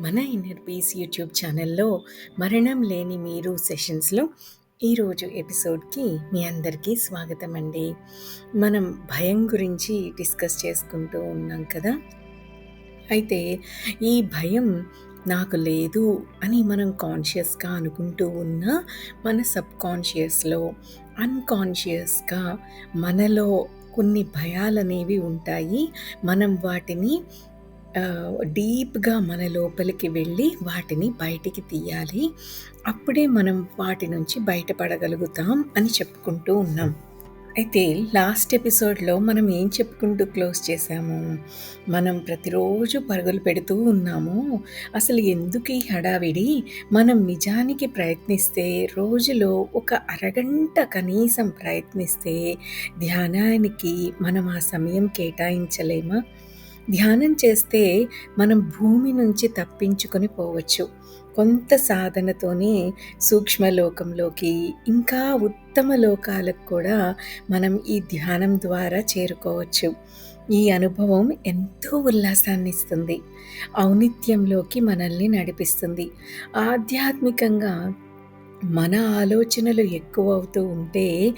మన inner peace YouTube ఛానల్లో మరణం లేని మీరు సెషన్స్లో ఈరోజు ఎపిసోడ్కి మీ అందరికీ స్వాగతం అండి మనం భయం గురించి డిస్కస్ చేసుకుంటూ ఉన్నాం కదా? అయితే ఈ భయం నాకు లేదు అని మనం కాన్షియస్గా అనుకుంటూ ఉన్నా మన సబ్ కాన్షియస్లో అన్కాన్షియస్గా మనలో కొన్ని భయాలనేవి ఉంటాయి. మనం వాటిని డీప్గా మన లోపలికి వెళ్ళి వాటిని బయటికి తీయాలి. అప్పుడే మనం వాటి నుంచి బయటపడగలుగుతాం అని చెప్పుకుంటూ ఉన్నాం. అయితే లాస్ట్ ఎపిసోడ్లో మనం ఏం చెప్పుకుంటూ క్లోజ్ చేసాము మనం ప్రతిరోజు పరుగులు పెడుతూ ఉన్నాము. అసలు ఎందుకు ఈ హడావిడి? మనం నిజానికి ప్రయత్నిస్తే రోజులో ఒక అరగంట కనీసం ప్రయత్నిస్తే ధ్యానానికి మనం ఆ సమయం కేటాయించలేమా? ధ్యానం చేస్తే మనం భూమి నుంచి తప్పించుకొని పోవచ్చు. కొంత సాధనతోనే సూక్ష్మలోకంలోకి ఇంకా ఉత్తమ లోకాలకు కూడా మనం ఈ ధ్యానం ద్వారా చేరుకోవచ్చు. ఈ అనుభవం ఎంతో ఉల్లాసాన్ని ఇస్తుంది. ఔనిత్యంలోకి మనల్ని నడిపిస్తుంది. ఆధ్యాత్మికంగా మన ఆలోచనలు ఎక్కువ అవుతూ ఉంటే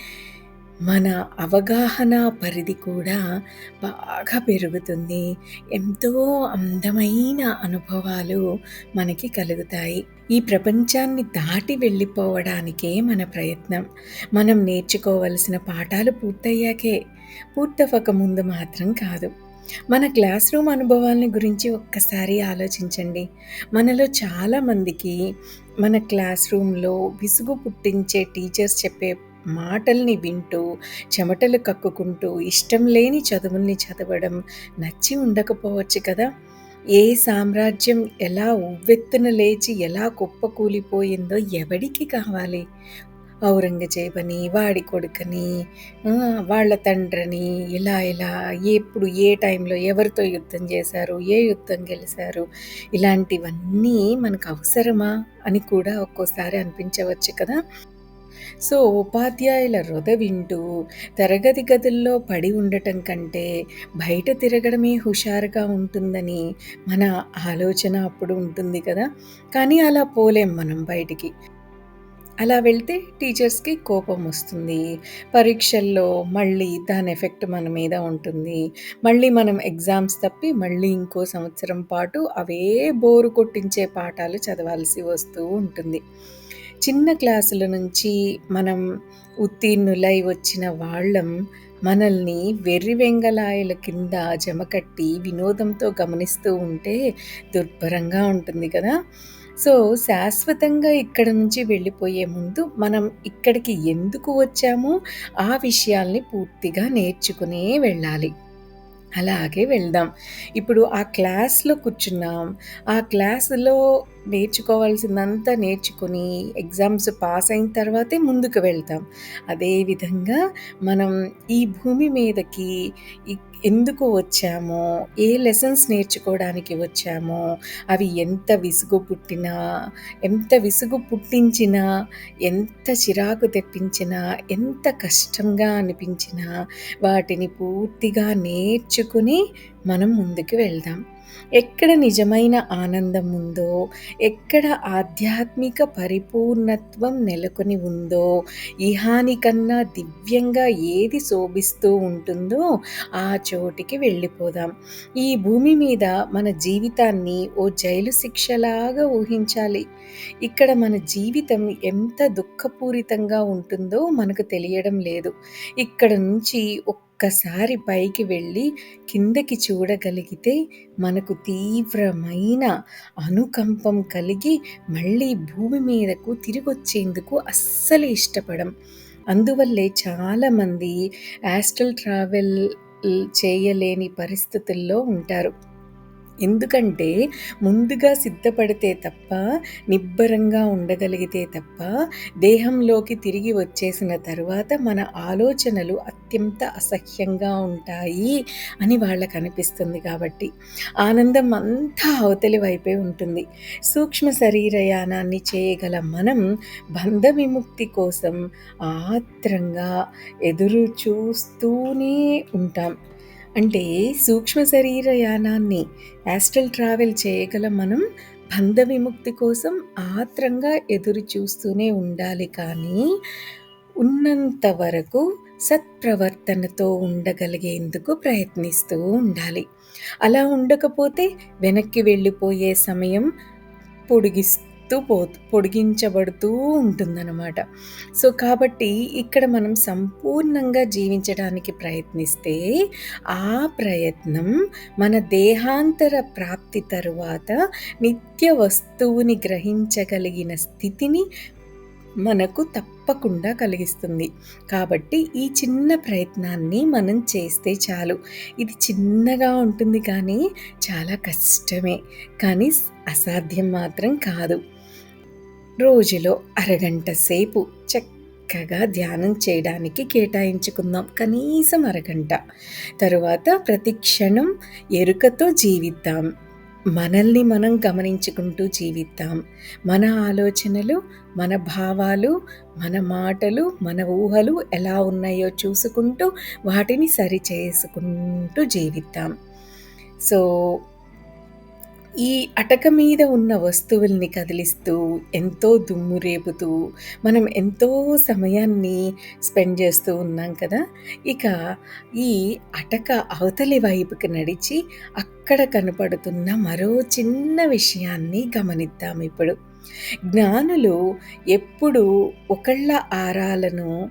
మన అవగాహన పరిధి కూడా బాగా పెరుగుతుంది. ఎంతో అందమైన అనుభవాలు మనకి కలుగుతాయి. ఈ ప్రపంచాన్ని దాటి వెళ్ళిపోవడానికే మన ప్రయత్నం. మనం నేర్చుకోవలసిన పాఠాలు పూర్తయ్యాకే. పూర్తవ్వక ముందు మాత్రం కాదు. మన క్లాస్ రూమ్ అనుభవాలని గురించి ఒక్కసారి ఆలోచించండి. మనలో చాలామందికి మన క్లాస్ రూమ్లో విసుగు పుట్టించే టీచర్స్ చెప్పే మాటల్ని వింటూ చెమటలు కక్కుకుంటూ ఇష్టం లేని చదువుల్ని చదవడం నచ్చి ఉండకపోవచ్చు కదా. ఏ సామ్రాజ్యం ఎలా ఉవ్వెత్తున లేచి ఎలా కుప్పకూలిపోయిందో ఎవడికి కావాలి? ఔరంగజేబని వాడి కొడుకని వాళ్ళ తండ్రిని ఇలా ఇలా ఎప్పుడు ఏ టైంలో ఎవరితో యుద్ధం చేశారు ఏ యుద్ధం గెలిచారు ఇలాంటివన్నీ మనకు అవసరమా అని కూడా ఒక్కోసారి అనిపించవచ్చు కదా. సో ఉపాధ్యాయుల రొద వింటూ తరగతి గదుల్లో పడి ఉండటం కంటే బయట తిరగడమే హుషారుగా ఉంటుందని మన ఆలోచన అప్పుడు ఉంటుంది కదా. కానీ అలా పోలేం మనం బయటికి. అలా వెళ్తే టీచర్స్కి కోపం వస్తుంది. పరీక్షల్లో మళ్ళీ దాని ఎఫెక్ట్ మన మీద ఉంటుంది. మళ్ళీ మనం ఎగ్జామ్స్ తప్పి మళ్ళీ ఇంకో సంవత్సరం పాటు అవే బోరు కొట్టించే పాఠాలు చదవాల్సి వస్తూ ఉంటుంది. చిన్న క్లాసుల నుంచి మనం ఉత్తీర్ణులై వచ్చిన వాళ్ళం మనల్ని వెర్రి వెంగలాయల కింద జమకట్టి వినోదంతో గమనిస్తూ ఉంటే దుర్భరంగా ఉంటుంది కదా. సో శాశ్వతంగా ఇక్కడ నుంచి వెళ్ళిపోయే ముందు మనం ఇక్కడికి ఎందుకు వచ్చామో ఆ విషయాల్ని పూర్తిగా నేర్చుకునే వెళ్ళాలి. అలాగే వెళ్దాం. ఇప్పుడు ఆ క్లాస్లో కూర్చున్నాం. ఆ క్లాసులో నేర్చుకోవాల్సిందంతా నేర్చుకొని ఎగ్జామ్స్ పాస్ అయిన తర్వాతే ముందుకు వెళ్తాం. అదేవిధంగా మనం ఈ భూమి మీదకి ఎందుకు వచ్చామో ఏ లెసన్స్ నేర్చుకోవడానికి వచ్చామో అవి ఎంత విసుగు పుట్టినా ఎంత విసుగు పుట్టించినా ఎంత చిరాకు తెప్పించినా ఎంత కష్టంగా అనిపించినా వాటిని పూర్తిగా నేర్చుకుని మనం ముందుకు వెళ్దాం. ఎక్కడ నిజమైన ఆనందం ఉందో ఎక్కడ ఆధ్యాత్మిక పరిపూర్ణత్వం నెలకొని ఉందో ఇహానికన్నా దివ్యంగా ఏది శోభిస్తూ ఉంటుందో ఆ చోటికి వెళ్ళిపోదాం. ఈ భూమి మీద మన జీవితాన్ని ఓ జైలు శిక్షలాగా ఊహించాలి. ఇక్కడ మన జీవితం ఎంత దుఃఖపూరితంగా ఉంటుందో మనకు తెలియడం లేదు. ఇక్కడ నుంచి ఒక్క ఒక్కసారి పైకి వెళ్ళి కిందకి చూడగలిగితే మనకు తీవ్రమైన అనుకంపం కలిగి మళ్ళీ భూమి మీదకు తిరిగొచ్చేందుకు అస్సలు ఇష్టపడం. అందువల్లే చాలామంది యాస్ట్రల్ ట్రావెల్ చేయలేని పరిస్థితుల్లో ఉంటారు. ఎందుకంటే ముందుగా సిద్ధపడితే తప్ప నిబ్బరంగా ఉండగలిగితే తప్ప దేహంలోకి తిరిగి వచ్చేసిన తర్వాత మన ఆలోచనలు అత్యంత అసహ్యంగా ఉంటాయి అని వాళ్ళకు అనిపిస్తుంది కాబట్టి ఆనందం అంతా అవతలి వైపే ఉంటుంది. సూక్ష్మ శరీరయానాన్ని చేయగల మనం బంధ విముక్తి కోసం ఆత్రంగా ఎదురు చూస్తూనే ఉంటాం. అంటే సూక్ష్మ శరీర యానాన్ని యాస్ట్రల్ ట్రావెల్ చేయగల మనం బంధ విముక్తి కోసం ఆత్రంగా ఎదురు చూస్తూనే ఉండాలి కానీ ఉన్నంత వరకు సత్ప్రవర్తనతో ఉండగలిగేందుకు ప్రయత్నిస్తూ ఉండాలి. అలా ఉండకపోతే వెనక్కి వెళ్ళిపోయే సమయం పొడిగిస్తూ పో పొడిగించబడుతూ ఉంటుందన్నమాట. సో కాబట్టి ఇక్కడ మనం సంపూర్ణంగా జీవించడానికి ప్రయత్నిస్తే ఆ ప్రయత్నం మన దేహాంతర ప్రాప్తి తరువాత నిత్య వస్తువుని గ్రహించగలిగిన స్థితిని మనకు తప్పకుండా కలిగిస్తుంది. కాబట్టి ఈ చిన్న ప్రయత్నాన్ని మనం చేస్తే చాలు. ఇది చిన్నగా ఉంటుంది కానీ చాలా కష్టమే. కానీ అసాధ్యం మాత్రం కాదు. రోజులో అరగంట సేపు చక్కగా ధ్యానం చేయడానికి కేటాయించుకుందాం. కనీసం అరగంట. తరువాత ప్రతి క్షణం ఎరుకతో జీవిద్దాం. మనల్ని మనం గమనించుకుంటూ జీవిద్దాం. మన ఆలోచనలు మన భావాలు మన మాటలు మన ఊహలు ఎలా ఉన్నాయో చూసుకుంటూ వాటిని సరి చేసుకుంటూ జీవిద్దాం. సో ఈ అటక మీద ఉన్న వస్తువుల్ని కదిలిస్తూ ఎంతో దుమ్ము రేపుతూ మనం ఎంతో సమయాన్ని స్పెండ్ చేస్తూ ఉన్నాం కదా? ఇక ఈ అటక అవతలి వైపుకి నడిచి అక్కడ కనపడుతున్న మరో చిన్న విషయాన్ని గమనిద్దాం ఇప్పుడు. జ్ఞానులు ఎప్పుడు ఒకళ్ళ ఆరాలను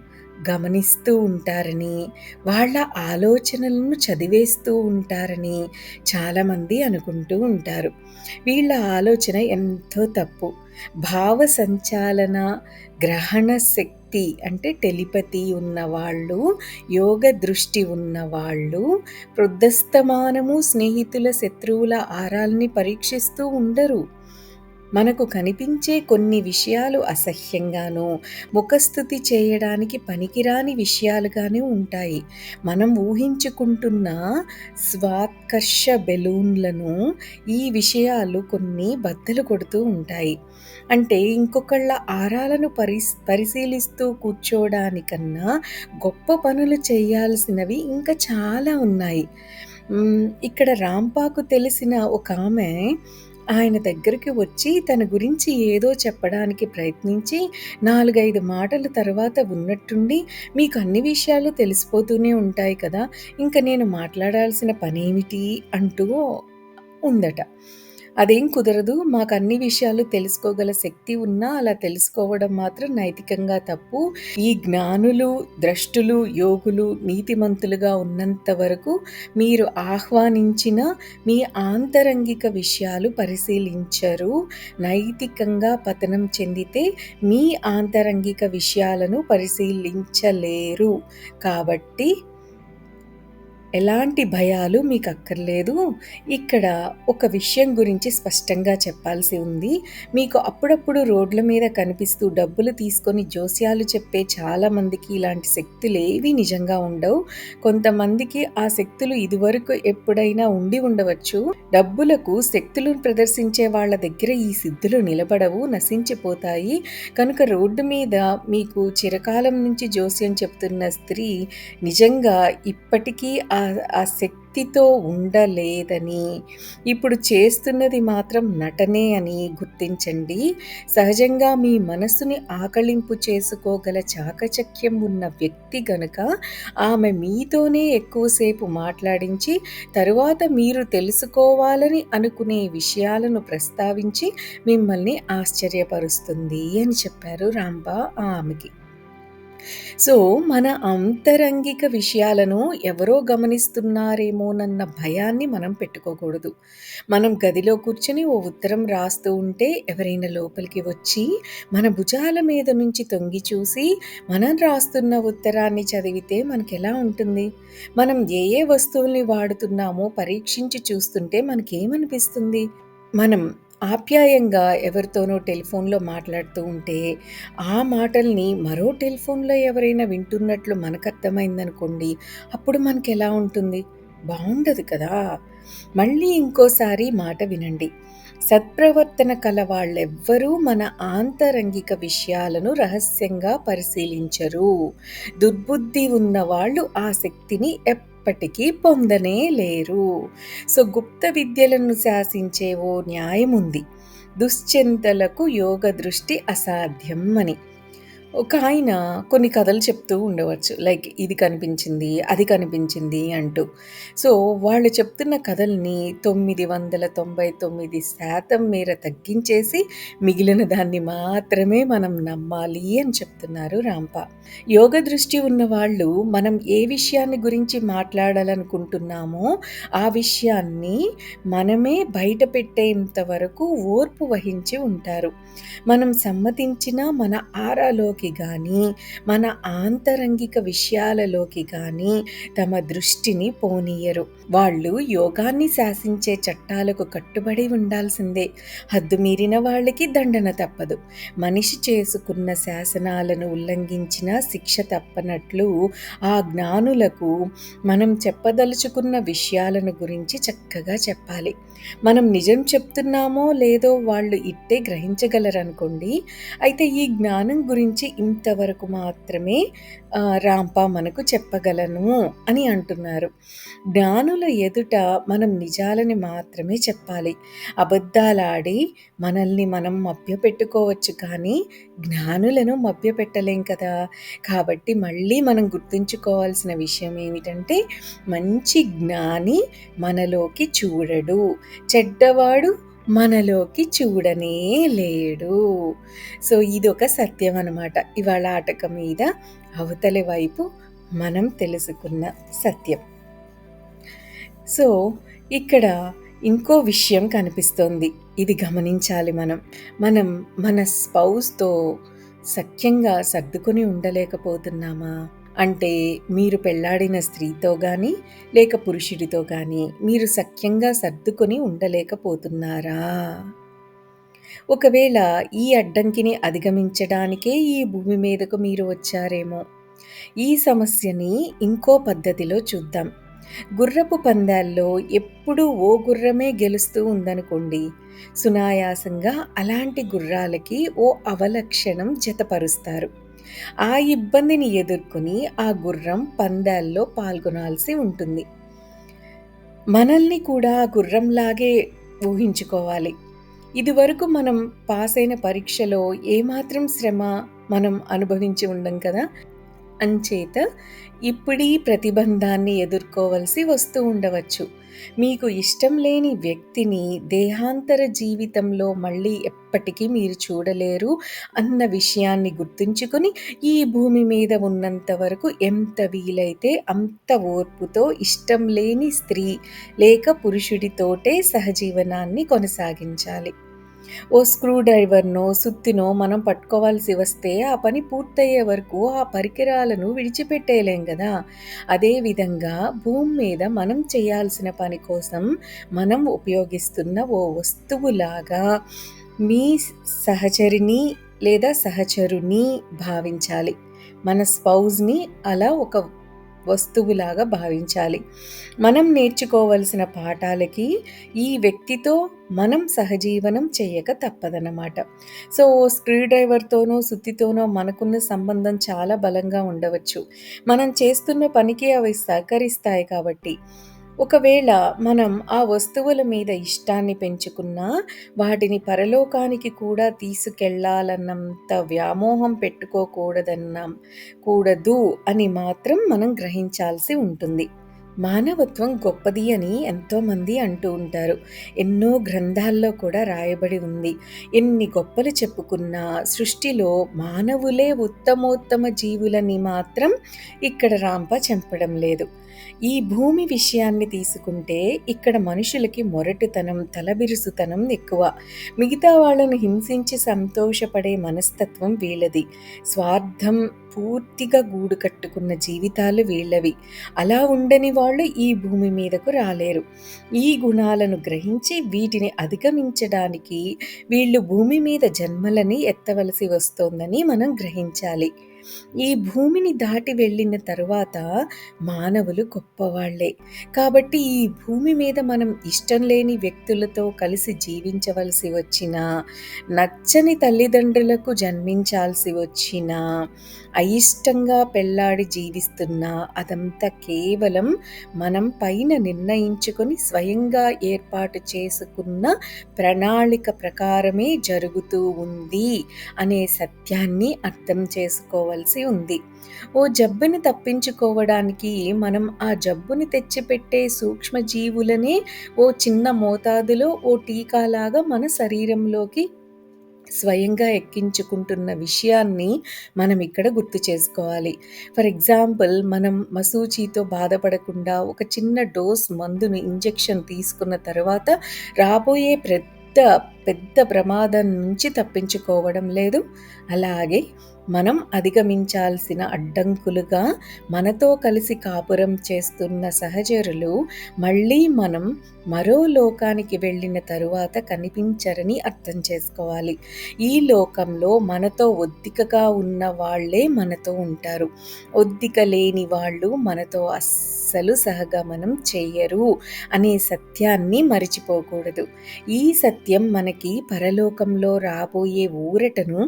గమనిస్తూ ఉంటారని వాళ్ళ ఆలోచనలను చదివేస్తూ ఉంటారని చాలామంది అనుకుంటూ ఉంటారు. వీళ్ళ ఆలోచన ఎంతో తప్పు. భావ సంచాలన గ్రహణ శక్తి అంటే టెలిపతి ఉన్నవాళ్ళు యోగ దృష్టి ఉన్నవాళ్ళు వృద్ధస్తమానము స్నేహితుల శత్రువుల ఆరాల్ని పరీక్షిస్తూ ఉండరు. మనకు కనిపించే కొన్ని విషయాలు అసహ్యంగానూ ముఖస్థుతి చేయడానికి పనికిరాని విషయాలుగానే ఉంటాయి. మనం ఊహించుకుంటున్న స్వాత్కర్ష బెలూన్లను ఈ విషయాలు కొన్ని బద్దలు కొడుతూ ఉంటాయి. అంటే ఇంకొకళ్ళ ఆరాలను పరిస్ పరిశీలిస్తూ కూర్చోవడానికన్నా గొప్ప పనులు చేయాల్సినవి ఇంకా చాలా ఉన్నాయి. ఇక్కడ రాంపాకు తెలిసిన ఒక ఆమె ఆయన దగ్గరికి వచ్చి తన గురించి ఏదో చెప్పడానికి ప్రయత్నించి నాలుగైదు మాటల తర్వాత ఉన్నట్టుండి మీకు అన్ని విషయాలు తెలిసిపోతూనే ఉంటాయి కదా ఇంకా నేను మాట్లాడాల్సిన పనేమిటి అంటూ ఉందట. అదేం కుదరదు. మాకు అన్ని విషయాలు తెలుసుకోగల శక్తి ఉన్నా అలా తెలుసుకోవడం మాత్రం నైతికంగా తప్పు. ఈ జ్ఞానులు ద్రష్టులు యోగులు నీతిమంతులుగా ఉన్నంత వరకు మీరు ఆహ్వానించిన మీ ఆంతరంగిక విషయాలు పరిశీలించరు. నైతికంగా పతనం చెందితే మీ ఆంతరంగిక విషయాలను పరిశీలించలేరు. కాబట్టి ఎలాంటి భయాలు మీకు అక్కర్లేదు ఇక్కడ ఒక విషయం గురించి స్పష్టంగా చెప్పాల్సి ఉంది. మీకు అప్పుడప్పుడు రోడ్ల మీద కనిపిస్తూ డబ్బులు తీసుకొని జోస్యాలు చెప్పే చాలామందికి ఇలాంటి శక్తులు ఏవి నిజంగా ఉండవు. కొంతమందికి ఆ శక్తులు ఇదివరకు ఎప్పుడైనా ఉండి ఉండవచ్చు. డబ్బులకు శక్తులను ప్రదర్శించే వాళ్ళ దగ్గర ఈ సిద్ధులు నిలబడవు నశించిపోతాయి. కనుక రోడ్డు మీద మీకు చిరకాలం నుంచి జోస్యం చెప్తున్న స్త్రీ నిజంగా ఇప్పటికీ ఆ ఆ శక్తితో ఉండలేదని. ఇప్పుడు చేస్తున్నది మాత్రం నటనే అని గుర్తించండి. సహజంగా మీ మనసుని ఆకళింపు చేసుకోగల చాకచక్యం ఉన్న వ్యక్తి గనుక ఆమె మీతోనే ఎక్కువసేపు మాట్లాడించి తరువాత మీరు తెలుసుకోవాలని అనుకునే విషయాలను ప్రస్తావించి మిమ్మల్ని ఆశ్చర్యపరుస్తుంది అని చెప్పారు రాంబా ఆమెకి. సో మన అంతరంగిక విషయాలను ఎవరో గమనిస్తున్నారేమోనన్న భయాన్ని మనం పెట్టుకోకూడదు. మనం గదిలో కూర్చొని ఓ ఉత్తరం రాస్తూ ఉంటే ఎవరైనా లోపలికి వచ్చి మన భుజాల మీద నుంచి తొంగి చూసి మనం రాస్తున్న ఉత్తరాన్ని చదివితే మనకి ఎలా ఉంటుంది? మనం ఏ ఏ వస్తువుల్ని వాడుతున్నామో పరీక్షించి చూస్తుంటే మనకేమనిపిస్తుంది? మనం ఆప్యాయంగా ఎవరితోనో టెలిఫోన్లో మాట్లాడుతూ ఉంటే ఆ మాటల్ని మరో టెలిఫోన్లో ఎవరైనా వింటున్నట్లు మనకు అర్థమైందనుకోండి అప్పుడు మనకు ఎలా ఉంటుంది? బాగుండదు కదా! మళ్ళీ ఇంకోసారి మాట వినండి. సత్ప్రవర్తన కల వాళ్ళెవ్వరూ మన ఆంతరంగిక విషయాలను రహస్యంగా పరిశీలించరు. దుర్బుద్ధి ఉన్న వాళ్ళు ఆ శక్తిని ఎప్పటికీ పొందనే లేరు. సో గుప్త విద్యలను శాసించే ఓ న్యాయం ఉంది దుశ్చింతలకు యోగ దృష్టి అసాధ్యం అని. ఒక ఆయన కొన్ని కథలు చెప్తూ ఉండవచ్చు. లైక్ ఇది కనిపించింది అది కనిపించింది అంటూ. సో వాళ్ళు చెప్తున్న కథల్ని తొమ్మిది వందల తొంభై తొమ్మిది శాతం మేర తగ్గించేసి మిగిలిన దాన్ని మాత్రమే మనం నమ్మాలి అని చెప్తున్నారు రాంప. యోగ దృష్టి ఉన్న వాళ్ళు మనం ఏ విషయాన్ని గురించి మాట్లాడాలనుకుంటున్నామో ఆ విషయాన్ని మనమే బయట పెట్టేంత వరకు ఓర్పు వహించి ఉంటారు. మనం సమ్మతించిన మన ఆరాలో విషయాలలోకి కానీ మన ఆంతరంగిక విషయాలలోకి కానీ తమ దృష్టిని పోనీయరు. వాళ్ళు యోగాన్ని శాసించే చట్టాలకు కట్టుబడి ఉండాల్సిందే. హద్దు మీరిన వాళ్ళకి దండన తప్పదు. మనిషి చేసుకున్న శాసనాలను ఉల్లంఘించిన శిక్ష తప్పనట్లు ఆ జ్ఞానులకు మనం చెప్పదలుచుకున్న విషయాలను గురించి చక్కగా చెప్పాలి. మనం నిజం చెప్తున్నామో లేదో వాళ్ళు ఇట్టే గ్రహించగలరనుకోండి. అయితే ఈ జ్ఞానం గురించి ఇంతవరకు మాత్రమే రాంప మనకు చెప్పగలను అని అంటున్నారు. జ్ఞానం ఎదుట మనం నిజాలని మాత్రమే చెప్పాలి. అబద్ధాలాడి మనల్ని మనం మభ్యపెట్టుకోవచ్చు కానీ జ్ఞానులను మభ్యపెట్టలేం కదా? కాబట్టి మళ్ళీ మనం గుర్తుంచుకోవాల్సిన విషయం ఏమిటంటే మంచి జ్ఞాని మనలోకి చూడడు. చెడ్డవాడు మనలోకి చూడనే లేడు. సో ఇది ఒక సత్యం అనమాట ఇవాళ ఆటక మీద అవతలి వైపు మనం తెలుసుకున్న సత్యం. సో ఇక్కడ ఇంకో విషయం కనిపిస్తోంది. ఇది గమనించాలి మనం. మనం మన స్పౌస్తో సఖ్యంగా సర్దుకొని ఉండలేకపోతున్నామా? అంటే మీరు పెళ్ళాడిన స్త్రీతో కానీ లేక పురుషుడితో కానీ మీరు సఖ్యంగా సర్దుకొని ఉండలేకపోతున్నారా? ఒకవేళ ఈ అడ్డంకిని అధిగమించడానికే ఈ భూమి మీదకు మీరు వచ్చారేమో. ఈ సమస్యని ఇంకో పద్ధతిలో చూద్దాం. గుర్రపు పందాల్లో ఎప్పుడూ ఓ గుర్రమే గెలుస్తూ ఉందనుకోండి. సునాయాసంగా అలాంటి గుర్రాలకి ఓ అవలక్షణం జతపరుస్తారు. ఆ ఇబ్బందిని ఎదుర్కొని ఆ గుర్రం పందాల్లో పాల్గొనాల్సి ఉంటుంది. మనల్ని కూడా గుర్రంలాగే ఊహించుకోవాలి. ఇదివరకు మనం పాస్ అయిన పరీక్షలో ఏమాత్రం శ్రమ మనం అనుభవించి ఉండం కదా? అంచేత ఇప్పుడీ ప్రతిబంధాన్ని ఎదుర్కోవలసి వస్తూ ఉండవచ్చు. మీకు ఇష్టం లేని వ్యక్తిని దేహాంతర జీవితంలో మళ్ళీ ఎప్పటికీ మీరు చూడలేరు అన్న విషయాన్ని గుర్తుంచుకొని ఈ భూమి మీద ఉన్నంత వరకు ఎంత వీలైతే అంత ఓర్పుతో ఇష్టం లేని స్త్రీ లేక పురుషుడితోటే సహజీవనాన్ని కొనసాగించాలి. ఓ స్క్రూ డ్రైవర్నో సుత్తినో మనం పట్టుకోవాల్సి వస్తే ఆ పని పూర్తయ్యే వరకు ఆ పరికరాలను విడిచిపెట్టేయలేం కదా అదేవిధంగా భూమి మీద మనం చేయాల్సిన పని కోసం మనం ఉపయోగిస్తున్న ఓ వస్తువులాగా మీ సహచరిని లేదా సహచరుని భావించాలి. మన స్పౌజ్ని అలా ఒక వస్తువులాగా భావించాలి. మనం నేర్చుకోవలసిన పాఠాలకి ఈ వ్యక్తితో మనం సహజీవనం చేయక తప్పదన్నమాట. సో స్క్రూ డ్రైవర్తోనో సుత్తితోనో మనకున్న సంబంధం చాలా బలంగా ఉండవచ్చు. మనం చేస్తున్న పనికి అవి సహకరిస్తాయి కాబట్టి. ఒకవేళ మనం ఆ వస్తువుల మీద ఇష్టాన్ని పెంచుకున్నా వాటిని పరలోకానికి కూడా తీసుకెళ్ళాలన్నంత వ్యామోహం పెట్టుకోకూడదన్నాం. కూడదు అని మాత్రం మనం గ్రహించాల్సి ఉంటుంది. మానవత్వం గొప్పది అని ఎంతోమంది అంటూ ఉంటారు. ఎన్నో గ్రంథాల్లో కూడా రాయబడి ఉంది. ఎన్ని గొప్పలు చెప్పుకున్నా సృష్టిలో మానవులే ఉత్తమోత్తమ జీవులని మాత్రం ఇక్కడ రాంప చంపడం లేదు. ఈ భూమి విషయాన్ని తీసుకుంటే ఇక్కడ మనుషులకి మొరటుతనం తలబిరుసుతనం ఎక్కువ. మిగతా వాళ్ళను హింసించి సంతోషపడే మనస్తత్వం వీళ్ళది. స్వార్థం పూర్తిగా గూడు కట్టుకున్న జీవితాలు వీళ్ళవి. అలా ఉండని వాళ్ళు ఈ భూమి మీదకు రాలేరు. ఈ గుణాలను గ్రహించి వీటిని అధిగమించడానికి వీళ్ళు భూమి మీద జన్మలని ఎత్తవలసి వస్తోందని మనం గ్రహించాలి. ఈ భూమిని దాటి వెళ్ళిన తరువాత మానవులు గొప్పవాళ్ళే. కాబట్టి ఈ భూమి మీద మనం ఇష్టం లేని వ్యక్తులతో కలిసి జీవించవలసి వచ్చినా, నచ్చని తల్లిదండ్రులకు జన్మించాల్సి వచ్చినా, అయిష్టంగా పెళ్ళాడి జీవిస్తున్నా అదంతా కేవలం మనం పైన నిర్ణయించుకొని స్వయంగా ఏర్పాటు చేసుకున్న ప్రణాళిక ప్రకారమే జరుగుతూ ఉంది అనే సత్యాన్ని అర్థం చేసుకోవాల్సి ఉంది. ఓ జబ్బుని తప్పించుకోవడానికి మనం ఆ జబ్బుని తెచ్చిపెట్టే సూక్ష్మజీవులని ఓ చిన్న మోతాదులో ఓ టీకాలాగా మన శరీరంలోకి స్వయంగా ఎక్కించుకుంటున్న విషయాన్ని మనం ఇక్కడ గుర్తు చేసుకోవాలి. ఫర్ ఎగ్జాంపుల్ మనం మసూచితో బాధపడకుండా ఒక చిన్న డోస్ మందును ఇంజెక్షన్ తీసుకున్న తర్వాత రాబోయే పెద్ద పెద్ద ప్రమాదం నుంచి తప్పించుకోవడం లేదు. అలాగే మనం అధిగమించాల్సిన అడ్డంకులుగా మనతో కలిసి కాపురం చేస్తున్న సహచరులు మళ్ళీ మనం మరో లోకానికి వెళ్ళిన తరువాత కనిపించరని అర్థం చేసుకోవాలి. ఈ లోకంలో మనతో ఒద్దికగా ఉన్న వాళ్ళే మనతో ఉంటారు. ఒద్దిక లేని వాళ్ళు మనతో అస్సలు సహగమనం చెయ్యరు అనే సత్యాన్ని మరిచిపోకూడదు. ఈ సత్యం మనకి పరలోకంలో రాబోయే ఊరటను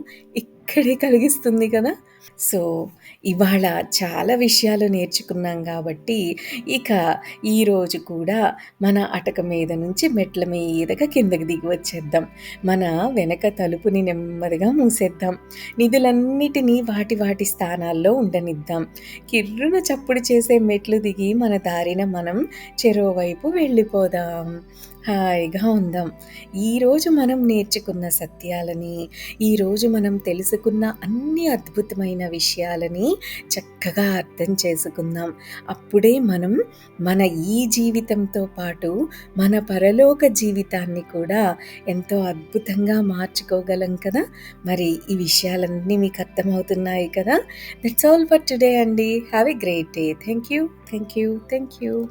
ఇక్కడే కలిగిస్తుంది కదా! సో, ఇవాళ చాలా విషయాలు నేర్చుకున్నాం కాబట్టి, ఇక ఈరోజు కూడా మన అటక మీద నుంచి మెట్ల మీదగా కిందకి దిగి వచ్చేద్దాం. మన వెనక తలుపుని నెమ్మదిగా మూసేద్దాం. నిధులన్నిటినీ వాటి వాటి స్థానాల్లో ఉండనిద్దాం. కిర్రున చప్పుడు చేసే మెట్లు దిగి మన దారిన మనం చెరోవైపు వెళ్ళిపోదాం. హాయిగా ఉందాం. ఈరోజు మనం నేర్చుకున్న సత్యాలని, ఈరోజు మనం తెలుసుకున్న అన్ని అద్భుతమైన విషయాలని చక్కగా అర్థం చేసుకుందాం. అప్పుడే మనం మన ఈ జీవితంతో పాటు మన పరలోక జీవితాన్ని కూడా ఎంతో అద్భుతంగా మార్చుకోగలం కదా! మరి ఈ విషయాలన్నీ మీకు అర్థమవుతున్నాయి కదా! దట్స్ ఆల్ ఫర్ టుడే అండి. Have a great day. Thank you. Thank you. Thank you.